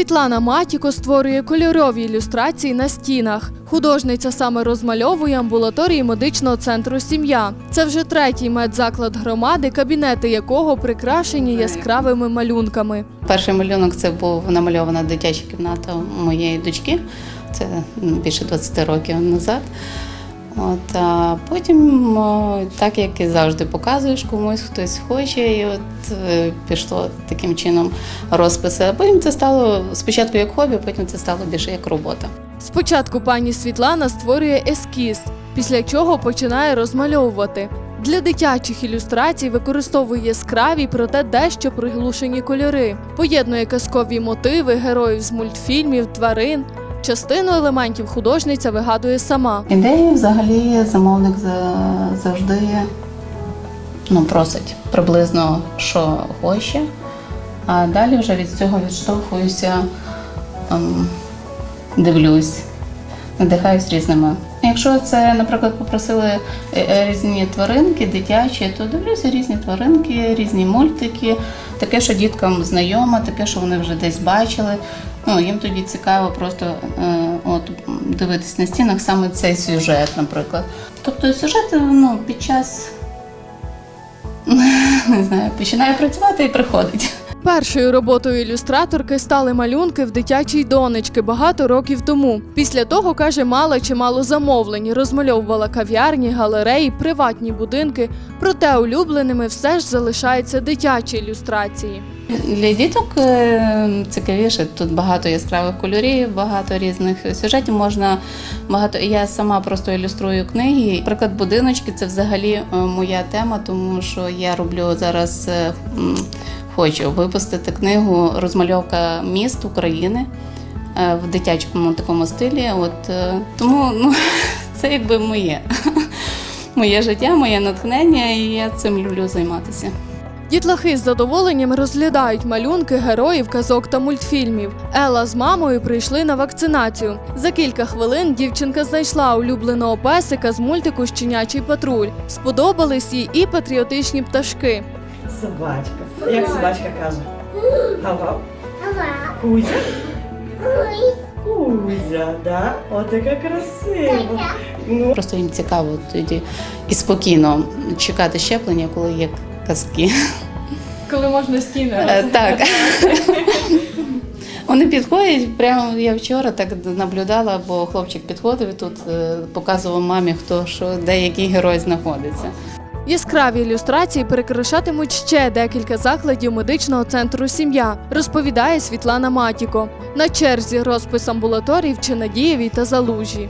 Світлана Матіко створює кольорові ілюстрації на стінах. Художниця саме розмальовує амбулаторії медичного центру Сім'я. Це вже третій медзаклад громади, кабінети якого прикрашені яскравими малюнками. Перший малюнок це був намальована дитяча кімната моєї дочки. Це більше 20 років назад. От, а потім, так як і завжди показуєш комусь, хтось хоче, і от е, пішло таким чином розписи. А потім це стало спочатку як хобі, потім це стало більше як робота. Спочатку пані Світлана створює ескіз, після чого починає розмальовувати. Для дитячих ілюстрацій використовує яскраві, проте дещо приглушені кольори, поєднує казкові мотиви героїв з мультфільмів, тварин. Частину елементів художниця вигадує сама. Ідеї взагалі замовник завжди ну, просить приблизно, що хоче, а далі вже від цього відштовхуюся, ем, дивлюсь, надихаюсь різними. Якщо це, наприклад, попросили е, е, різні тваринки, дитячі, то дивлюся різні тваринки, різні мультики, таке, що діткам знайомо, таке, що вони вже десь бачили. Ну, їм тоді цікаво просто е, от, дивитись на стінах саме цей сюжет, наприклад. Тобто сюжет ну, під час не знаю, починає працювати і приходить. Першою роботою ілюстраторки стали малюнки в дитячій донечки багато років тому. Після того каже, мала чимало замовлень, розмальовувала кав'ярні, галереї, приватні будинки. Проте улюбленими все ж залишаються дитячі ілюстрації. Для діток е, цікавіше. Тут багато яскравих кольорів, багато різних сюжетів. Можна багато. Я сама просто ілюструю книги. Наприклад, будиночки це взагалі е, моя тема, тому що я роблю зараз. е, Хочу випустити книгу Розмальовка міст України в дитячому такому стилі. От тому ну, це якби моє. Моє життя, моє натхнення, і я цим люблю займатися. Дітлахи з задоволенням розглядають малюнки героїв казок та мультфільмів. Елла з мамою прийшли на вакцинацію. За кілька хвилин дівчинка знайшла улюбленого песика з мультику Щенячий патруль. Сподобались їй і патріотичні пташки. Собачка. Як собачка каже? Гава. Кузя? Кузя, да? От яка красива. Ну, Просто їм цікаво тоді і спокійно чекати щеплення, коли є казки. Коли можна стіни Е, Так. Вони підходять, прямо я вчора так наблюдала, бо хлопчик підходив і тут е, показував мамі, хто що, де який герой знаходиться. Яскраві ілюстрації перекрашатимуть ще декілька закладів медичного центру Сім'я, розповідає Світлана Матіко. На черзі розпис амбулаторій в Чинадієві та Залужі.